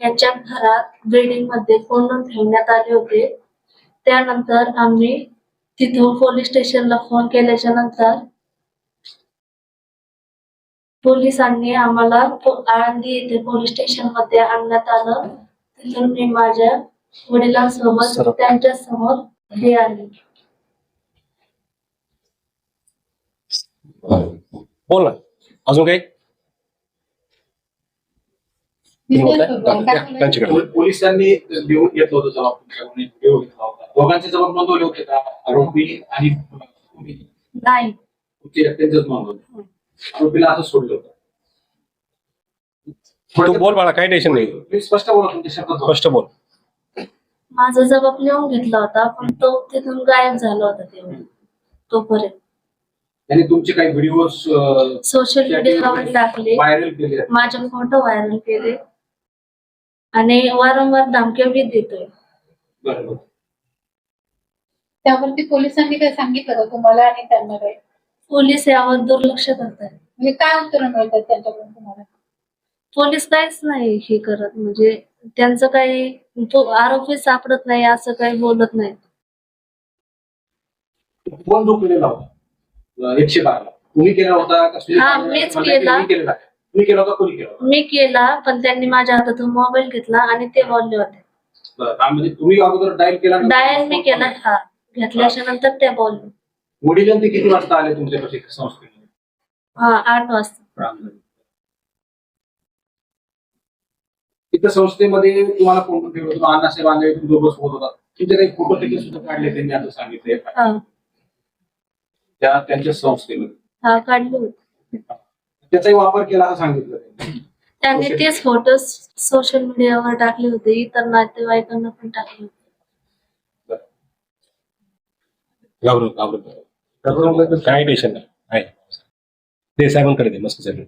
यांच्या घरात बिल्डिंगमध्ये कोंडून ठेवण्यात आले होते. त्यानंतर आम्ही तिथून पोलीस स्टेशनला फोन केल्याच्यानंतर पोलिसांनी आम्हाला आळंदी येथे पोलीस स्टेशनमध्ये आणण्यात आलं. तिथून मी माझ्या वडिलांसोबत. त्यांच्यासमोर हे आले. बोल अजून काही? पोलिसांनी लिहून घेतलं होतं जबाब तुमच्याकडून एक व्हिडिओ घेतला होता. दोघांचे जबाब नोंदवले होते का? आरोपी आणि नाही. एकट्याचेच नोंदवले. आरोपीला असं सोडलं होतं. तू बोल बाळा काही टेन्शन नाही. स्पष्ट बोला तुमच्या शब्दात. स्पष्ट बोल. माझा जबाब लिहून घेतला होता पण तो तिथून गायब झाला होता तेव्हा तोपर्यंत. त्यांनी तुमचे काही व्हिडिओ सोशल मीडियावर टाकले. व्हायरल केले. माझे फोटो व्हायरल केले. आणि वारंवार धमक्या बी देतोय. बरोबर. त्यावरती पोलिसांनी काय सांगितलं का तुम्हाला आणि त्यांना काय? पोलीस यावर दुर्लक्ष करतात म्हणजे काय उत्तर मिळतात त्यांच्याकडून तुम्हाला? पोलीस काहीच नाही हे करत. म्हणजे त्यांचं काही तो आरोपी सापडत नाही असं काही बोलत नाही फोन होता? अं, एकशे बारा. तुम्ही केला होता? का सुनील हा, मीच केला. केलेला तुम्ही केला होता कोणी केला मी केला पण त्यांनी माझ्या हातातून मोबाईल घेतला आणि ते बोलले होते. बरं, तुम्ही अगोदर डायल केला नंतर? डायल मी केला हा. घेतल्याच्या नंतर ते बोलले. वडील ते किती वाजता आले तुमच्यापाशी संस्थेमध्ये? हा आठ वाजता. इथं संस्थेमध्ये तुम्हाला फोन ठेवलं होतं? अण्णासाहेब आंधळे तुम्ही दोघं सोबत होता. तुमचे काही फोटो देखील सुद्धा काढले त्यांनी आता सांगितले. हा. त्या त्यांच्या संस्थेमध्ये. हा काढले होते. त्याचाही वापर केला असं सांगितलं त्यांनी. त्यांनी तेच फोटो सोशल मीडियावर टाकले होते. इतर नातेवाईकांना पण टाकले होते. घाबरून घाबरून काही टेन्शन नाही. आहे. ते साहेबांकडे दे मस्त साहेब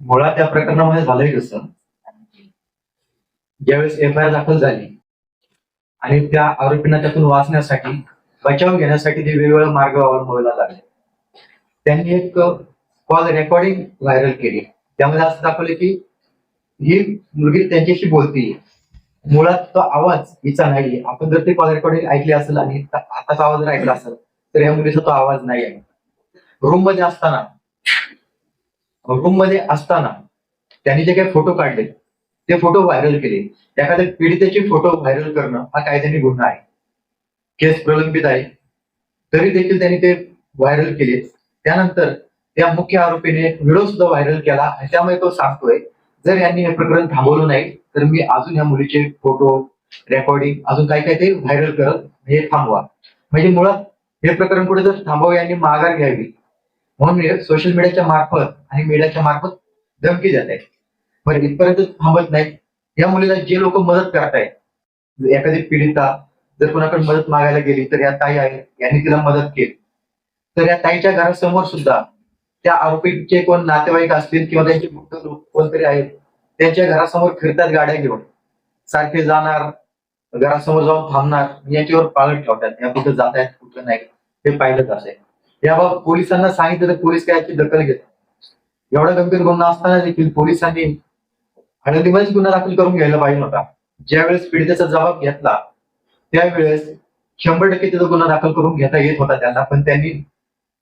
मुळात त्या प्रकरणामध्ये झालंय कसं? ज्यावेळेस एफ आय आर दाखल झाली आणि त्या आरोपींना त्यातून वाचण्यासाठी बचाव घेण्यासाठी ते वेगवेगळे मार्ग अवलंबायला लागले. त्यांनी एक कॉल रेकॉर्डिंग व्हायरल केली. त्यामध्ये असं दाखवलं की ही मुलगी त्यांच्याशी बोलती. मुळात तो आवाज हिचा नाही. आपण जर ते कॉल रेकॉर्डिंग ऐकली असेल आणि आताचा आवाज जर ऐकला असेल तर या मुलीचा तो आवाज नाही आहे. रूममध्ये असताना रूममध्ये असताना त्यांनी जे काही फोटो काढले ते फोटो व्हायरल केले. एखाद्या पीडितेचे फोटो व्हायरल करणं हा कायद्याने गुन्हा आहे. केस प्रलंबित आहे. तरी देखील त्यांनी ते व्हायरल केले. त्यानंतर त्या मुख्य आरोपीने व्हिडिओ सुद्धा व्हायरल केला आणि त्यामुळे तो सांगतोय जर यांनी हे प्रकरण थांबवलं नाही तर मी अजून या मुलीचे फोटो रेकॉर्डिंग अजून काय काय ते व्हायरल करत हे थांबवा. म्हणजे मुळात हे प्रकरण कुठे जर थांबवा यांनी माघार घ्यावी. म्हणून सोशल मीडियाच्या मार्फत आणि मीडियाच्या मार्फत धमकी देत आहेत. बरं इथपर्यंत थांबत नाही या मुलीला जे लोक मदत करतायत एखादी पीडिता जर कोणाकडे मदत मागायला गेली तर या ताई आहेत यांनी तिला मदत केली. तर या ताईच्या घरासमोर सुद्धा त्या आरोपीचे कोण नातेवाईक असतील किंवा त्यांचे गुप्त लोक कोणतरी आहेत त्यांच्या घरासमोर फिरतात गाड्या घेऊन. सारखे जाणार घरासमोर जाऊन थांबणार याच्यावर पाळत ठेवतात. या कुठं जात आहेत कुठं नाही. हे पाहिलंच असेल. याबाबत पोलिसांना सांगितलं तर पोलीस काय याची दखल घेतात एवढा गंभीर गुन्हा असताना देखील पोलिसांनी हळदीमध्येच गुन्हा दाखल करून घ्यायला पाहिजे होता. ज्यावेळेस पीडितेचा जबाब घेतला त्यावेळेस शंभर टक्के त्याचा गुन्हा दाखल करून घेता येत होता त्यांना पण त्यांनी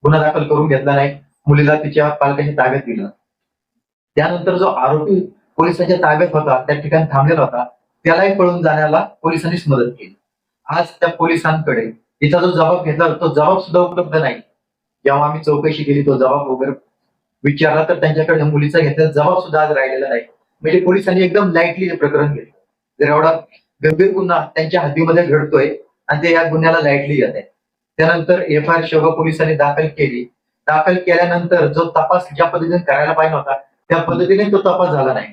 गुन्हा दाखल करून घेतला नाही. मुलीला तिच्या पालकांच्या ताब्यात दिलं. त्यानंतर जो आरोपी पोलिसांच्या ताब्यात होता त्या ठिकाणी थांबलेला होता त्यालाही पळून जाण्याला पोलिसांनीच मदत केली. आज त्या पोलिसांकडे तिचा जो जबाब घेतला तो जबाब सुद्धा उपलब्ध नाही. जेव्हा आम्ही चौकशी केली तो जबाब वगैरे विचारला तर त्यांच्याकडे मुलीचा घेतलेला जबाब सुद्धा आज राहिलेला नाही. म्हणजे पोलिसांनी एकदम लाईटली हे प्रकरण घेतलं जर एवढा गंभीर गुन्हा त्यांच्या हद्दीमध्ये घडतोय आणि ते या गुन्ह्याला लाईटली घेत आहे त्यानंतर एफ आय आर शेवगाव पोलिसांनी दाखल केली. दाखल केल्यानंतर जो तपास ज्या पद्धतीने करायला पाहिजे होता त्या पद्धतीने तो तपास झाला नाही.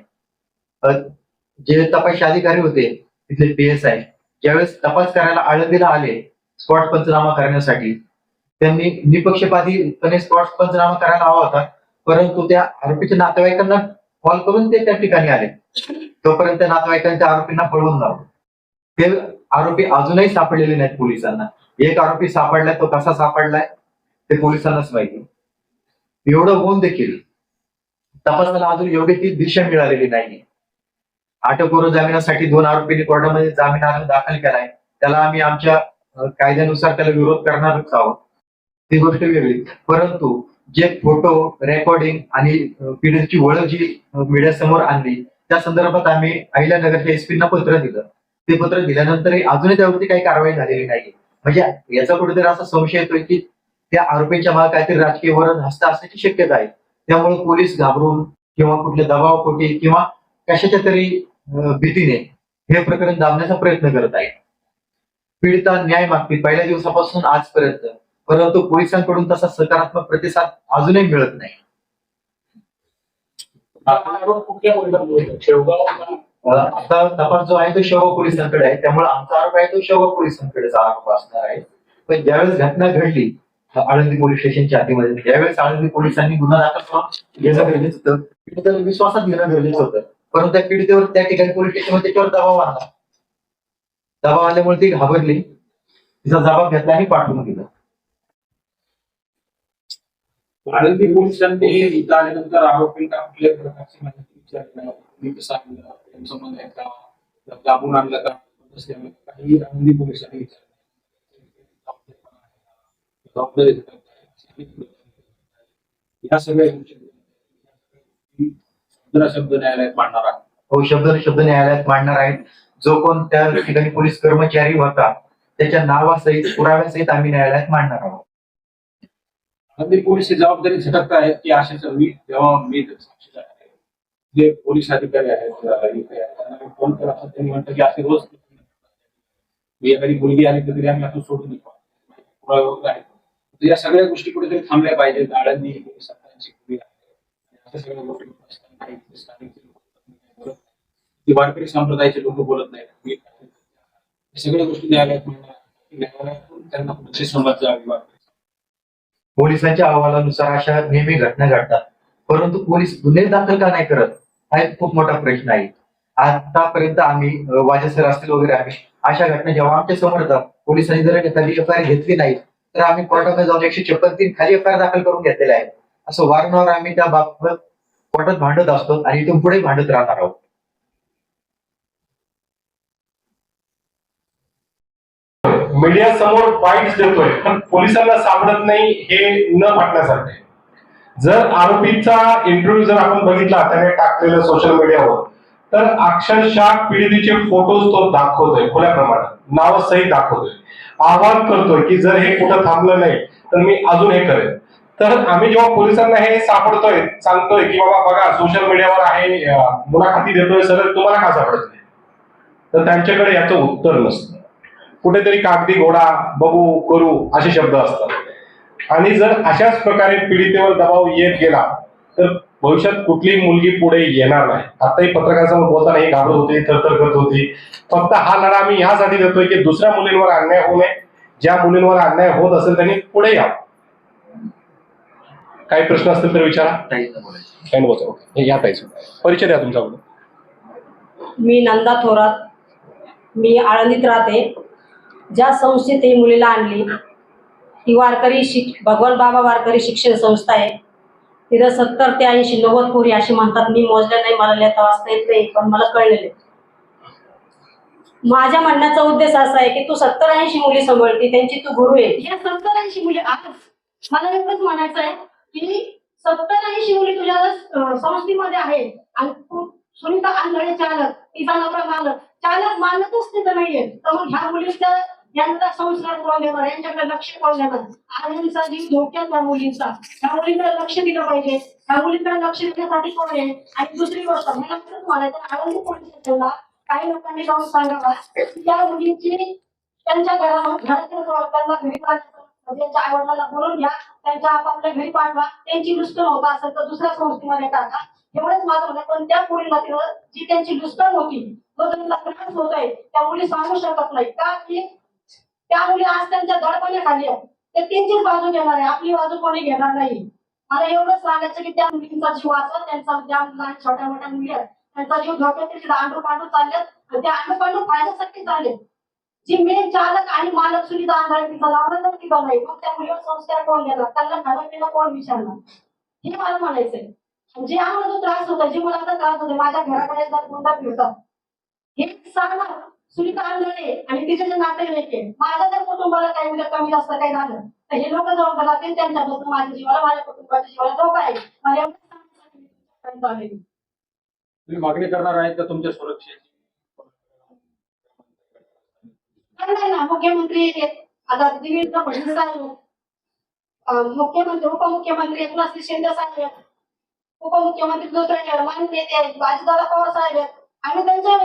जे तपास अधिकारी होते तिथले पी एस आय ज्यावेळेस तपास करायला आळंदीला आले स्पॉट पंचनामा करण्यासाठी त्यांनी निपक्षपातीपणे स्पॉट पंचनामा करायला हवा होता परंतु त्या आरोपीच्या नातेवाईकांना कॉल करून ते त्या ठिकाणी आले. तोपर्यंत नातेवाईकांच्या आरोपींना पळवून लावलं. ते आरोपी अजूनही सापडलेले नाहीत पोलिसांना. एक आरोपी सापडलाय तो कसा सापडलाय ते पोलिसांनाच माहिती एवढं होऊन देखील तपासाला अजून योग्य ती दिशा मिळालेली नाही अटकपूर्व जामिनासाठी दोन आरोपींनी कोर्टामध्ये जामीन अर्ज दाखल केलाय. त्याला आम्ही आमच्या कायद्यानुसार त्याला विरोध करणारच आहोत. ती गोष्ट वेगळी. परंतु जे फोटो रेकॉर्डिंग आणि पीडितची ओळख जी मीडिया समोर आणली त्या संदर्भात आम्ही अहिल्यानगरच्या एसपींना पत्र दिलं. ते पत्र दिल्यानंतरही अजूनही त्यावरती काही कारवाई झालेली नाही म्हणजे याचा कुठेतरी असा संशय येतोय की त्या आरोपींच्या मागे काहीतरी राजकीय वरण हस्त असण्याची शक्यता आहे. त्यामुळे पोलीस घाबरून किंवा कुठल्या दबावपोटी किंवा कशाच्या तरी भीतीने हे प्रकरण दाबण्याचा प्रयत्न करत आहे पीडिता न्याय मागते पहिल्या दिवसापासून आजपर्यंत. परंतु पोलिसांकडून तसा सकारात्मक प्रतिसाद अजूनही मिळत नाही. आता तपास जो आहे तो शव पोलिसांकडे आहे. त्यामुळे आमचा आरोप आहे तो शव पोलिसांकडेचा आरोप असणार आहे. पण ज्यावेळेस घटना घडली आळंदी पोलीस स्टेशनच्या आधीमध्ये ज्यावेळेस आळंदी पोलिसांनी गुन्हा दाखल करून घेणं गरजेचं होतं. पीडितेला विश्वासात घेणं गरजेचं होतं. परंतु त्या पीडितेवर त्या ठिकाणी पोलीस स्टेशनमध्ये त्याच्यावर दबाव आला. दबाव आल्यामुळे ती घाबरली. तिचा जबाब घेतला आणि पाठवून दिलं. आळंदी पोलिसांनी इथं आल्यानंतर आरोपींना कुठल्या प्रकारची माहिती विचारली संबंध आहे का? दाबून आणलं का? काही आळंदी पोलिसांनी विचारलं. या सगळ्या शब्द न्यायालयात मांडणार आहे हो शब्द शब्द न्यायालयात मांडणार आहेत. जो कोण त्या ठिकाणी पोलीस कर्मचारी होता त्याच्या नावासहित पुराव्यासहित आम्ही न्यायालयात मांडणार आहोत. पोलीस ही जबाबदारी झटकत आहेत की अशाच मी जेव्हा मी साक्षीदार आहे. जे पोलीस अधिकारी आहेत त्यांना मी फोन करा त्यांनी म्हटलं की असे रोज मी एखादी मुलगी आली तर तरी आम्ही असं सोडून देतो. या सगळ्या गोष्टी कुठेतरी थांबल्या पाहिजेत. आळंदी सरकारची सगळ्या गोष्टी लोक बोलत नाहीत. वारकरी संप्रदायाचे लोक बोलत नाहीत. सगळ्या गोष्टी न्यायालयात न्यायालयातून त्यांना कुठेतरी समज जावी पोलिसांच्या अहवालानुसार अशा नेहमी घटना घडतात. परंतु पोलीस गुन्हे दाखल का नाही करत? हा एक खूप मोठा प्रश्न आहे. आतापर्यंत आम्ही अ, वाजेसर असतील वगैरे आम्ही अशा घटना जेव्हा आमच्यासमोर येतात पोलिसांनी जर एखादी एफ आय घेतली नाही तर आम्ही कोर्टामध्ये जाऊन एकशे छप्पन तीन खाली एफ आय आर दाखल करून घेतलेले आहे असं वारंवार आम्ही त्या बाबत कोर्टात भांडत असतो आणि इथून पुढे भांडत राहणार आहोत. मीडिया समोर पॉइंट देतोय पण पोलिसांना सापडत नाही हे न म्हटण्यासारखे जर आरोपीचा इंटरव्ह्यू जर आपण बघितला त्याने टाकलेलं सोशल मीडियावर तर अक्षरशः पीडितेचे फोटोज तो दाखवतोय खुल्या प्रमाणात नाव सही दाखवतोय. आवाहन करतोय की जर हे कुठं थांबलं नाही तर मी अजून हे करेन. तर आम्ही जेव्हा पोलिसांना हे सापडतोय सांगतोय की बाबा बघा सोशल मीडियावर आहे मुलाखती देतोय सर तुम्हाला का सापडत नाही? तर त्यांच्याकडे याचं उत्तर नसतं. कुठेतरी कागदी घोडा बघू करू असे शब्द असतात. आणि जर अशाच प्रकारे पीडितेवर दबाव येत गेला तर भविष्यात कुठली मुलगी पुढे येणार नाही. आताही पत्रकारांसमोर बोलताना ही घाबरत होती थरथर करत होती. फक्त हा लढा आम्ही ह्यासाठी देतोय की दुसऱ्या मुलींवर अन्याय होऊ नये. ज्या मुलींवर अन्याय होत असेल त्यांनी पुढे या. काही प्रश्न असतील तर विचारा. काही बोलतो ओके या ताईच परिचय द्या तुमचा मी नंदा थोरात. मी आळंदीत राहते. ज्या संस्थेत ही मुलीला आणली ही वारकरी शिक भगवान बाबा वारकरी शिक्षण संस्था आहे. तिथं सत्तर ते ऐंशी नव्वद पोरी अशी म्हणतात मी मोजले नाही मला लिहिता वाचता येत नाही पण मला कळलेले माझ्या म्हणण्याचा उद्देश असा आहे की तू सत्तर ऐंशी मुली सांभाळते त्यांची तू गुरु आहे. या सत्तर ऐंशी मुली आज मला एकच म्हणायचं आहे की सत्तर ऐंशी मुली तुझ्या संस्थेमध्ये आहे आणि तू सुनीता आंधळे चालक तिचा नवरा मालक चालक मानतच तिथं नाहीये. तर मग ह्या मुलीच्या यांना संस्कार कोण यांच्याकडे लक्ष कोण देणार आज यांचा जीव धोक्यात त्या मुलींचा. त्या मुलींकडे लक्ष दिलं पाहिजे. त्या मुलींकडे लक्ष देण्यासाठी कोण आहे? आणि दुसरी गोष्ट मला तुम्हाला म्हणायचं पोलीस काही लोकांनी जाऊन सांगावा. त्या मुलींची त्यांच्या घरावर घरातील त्यांना घरी त्यांच्या आई वडिलांना बोलून घ्या. त्यांच्या आपापल्या घरी पाठवा. त्यांची लुस्कर होत असेल तर दुसऱ्या संस्थेमध्ये टाका. एवढंच माझं म्हणणं पण त्या मुलीला तिथं जी त्यांची लुस्कर होती तो त्यांना त्रास होतोय त्या मुली सांगू शकत नाही का की त्या मुली आज त्यांच्या दडपणाखाली आहेत ते त्यांचीच बाजू घेणार आहे. आपली बाजू कोणी घेणार नाही. मला एवढंच सांगायचं की त्या मुलींचा जीव वाचवा. त्यांचा ज्या लहान छोट्या मोठ्या मुली आहेत त्यांचा जीव धोक्यात तिथे आंडू पांडू चाललेत. आणि त्या आंडू पांडू फायद्यासाठी चालले जी मेन चालक आणि मालक सुनीता आंधळे तिचा लावला तर तिथं नाही मग त्या मुलीवर संस्कार कोण घेणार? त्यांना खाणं पिणं कोण विचारणार? हे मला म्हणायचंय. जे आम्हाला जो त्रास होता जे मुलांचा त्रास होता माझ्या घराकडे जर कोणता फिरतात हे सांगणार सुनीता आंधळे आणि तिचे जे नातेवाईक माझ्या जर कुटुंबाला काही उद्या कमी जास्त काही झालं तर हे लोक जबाबदार राहतील त्यांच्यापासून माझ्या जीवाला माझ्या कुटुंबाच्या जीवाला धोका आहे. तुम्ही मागणी करणार आहेत का तुमच्या सुरक्षेची करणार ना मुख्यमंत्री. आता देवेंद्र फडणवीस साहेब मुख्यमंत्री उपमुख्यमंत्री एकनाथ शिंदे साहेब. उपमुख्यमंत्री दुसरे माननीय नेते आहेत अजितदादा पवार साहेब आहेत आम्ही त्यांच्या